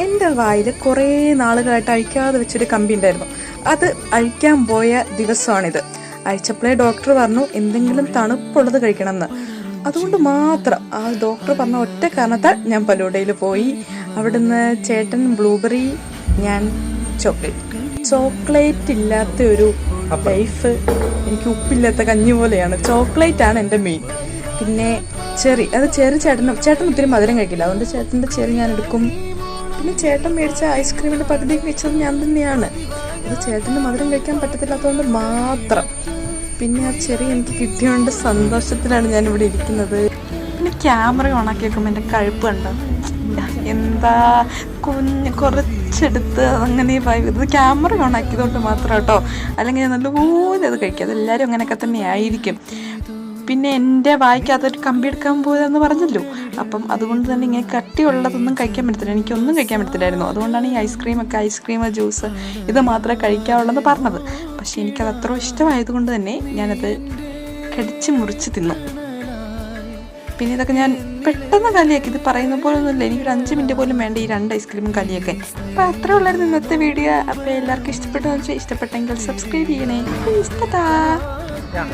എന്റെ വായിൽ കുറേ നാളുകളായിട്ട് അഴിക്കാതെ വെച്ചൊരു കമ്പി ഉണ്ടായിരുന്നു. അത് അഴിക്കാൻ പോയ ദിവസമാണിത്. അഴിച്ചപ്പോഴേ ഡോക്ടർ പറഞ്ഞു എന്തെങ്കിലും തണുപ്പുള്ളത് കഴിക്കണമെന്ന്. അതുകൊണ്ട് മാത്രം ആ ഡോക്ടർ പറഞ്ഞ ഒറ്റ കാരണത്താൽ ഞാൻ പലൂടയിൽ പോയി. അവിടുന്ന് ചേട്ടൻ ബ്ലൂബെറി ഞാൻ ചോക്ലേറ്റ്. ചോക്ലേറ്റ് ഇല്ലാത്ത ഒരു ലൈഫ് എനിക്ക് ഉപ്പില്ലാത്ത കഞ്ഞി പോലെയാണ്. ചോക്ലേറ്റ് ആണ് എന്റെ മെയിൻ. പിന്നെ ചെറി അത് ചെറി ചേട്ടൻ ചേട്ടൻ ഒത്തിരി മധുരം കഴിക്കില്ല. അതുകൊണ്ട് ചേട്ടന്റെ ചെറി ഞാൻ എടുക്കും. പിന്നെ ചേട്ടൻ മേടിച്ച ഐസ്ക്രീമിന്റെ പകുതി കഴിച്ചത് ഞാൻ തന്നെയാണ്. അത് ചേട്ടന് മധുരം കഴിക്കാൻ പറ്റത്തില്ലാത്തതുകൊണ്ട് മാത്രം. പിന്നെ ആ ചെറിയ എനിക്ക് കിട്ടിയോണ്ട് സന്തോഷത്തിലാണ് ഞാൻ ഇവിടെ ഇരിക്കുന്നത്. പിന്നെ ക്യാമറ ഓണാക്കി വെക്കുമ്പോൾ എന്റെ കഴുപ്പ് കണ്ടോ? എന്താ കുഞ്ഞ് കുറച്ചെടുത്ത് അങ്ങനെ ഇത് ക്യാമറ ഓണാക്കിയതുകൊണ്ട് മാത്രം കേട്ടോ. അല്ലെങ്കിൽ ഞാൻ നല്ലപോലെ അത് കഴിക്കും. അതെല്ലാവരും അങ്ങനെയൊക്കെ തന്നെ ആയിരിക്കും പിന്നെ എന്റെ വായിക്കകത്തൊരു കമ്പി എടുക്കാൻ പോയതെന്ന് പറഞ്ഞല്ലോ. അപ്പം അതുകൊണ്ട് തന്നെ ഇങ്ങനെ കട്ടിയുള്ളതൊന്നും കഴിക്കാൻ പറ്റത്തില്ല. എനിക്കൊന്നും കഴിക്കാൻ പറ്റത്തില്ലായിരുന്നു. അതുകൊണ്ടാണ് ഈ ഐസ്ക്രീമൊക്കെ ഐസ്ക്രീം ജ്യൂസ് ഇത് മാത്രമേ കഴിക്കാവുള്ളെന്ന് പറഞ്ഞത്. പക്ഷേ എനിക്കത് അത്ര ഇഷ്ടമായതുകൊണ്ട് തന്നെ ഞാനത് കടിച്ച് മുറിച്ച് തിന്നു. പിന്നെ ഇതൊക്കെ ഞാൻ പെട്ടെന്ന് കലിയാക്കി ഇത് പറയുന്ന പോലെ ഒന്നുമില്ല എനിക്കൊരു അഞ്ച് മിനിറ്റ് പോലും വേണ്ട ഈ രണ്ട് ഐസ്ക്രീമും കലിയാക്കാൻ അപ്പോൾ അത്ര ഉള്ളായിരുന്നു ഇന്നത്തെ വീഡിയോ. അപ്പോൾ എല്ലാവർക്കും ഇഷ്ടപ്പെട്ടെന്ന് വെച്ചാൽ ഇഷ്ടപ്പെട്ടെങ്കിൽ സബ്സ്ക്രൈബ് ചെയ്യണേ. ഇഷ്ടതാ ടാ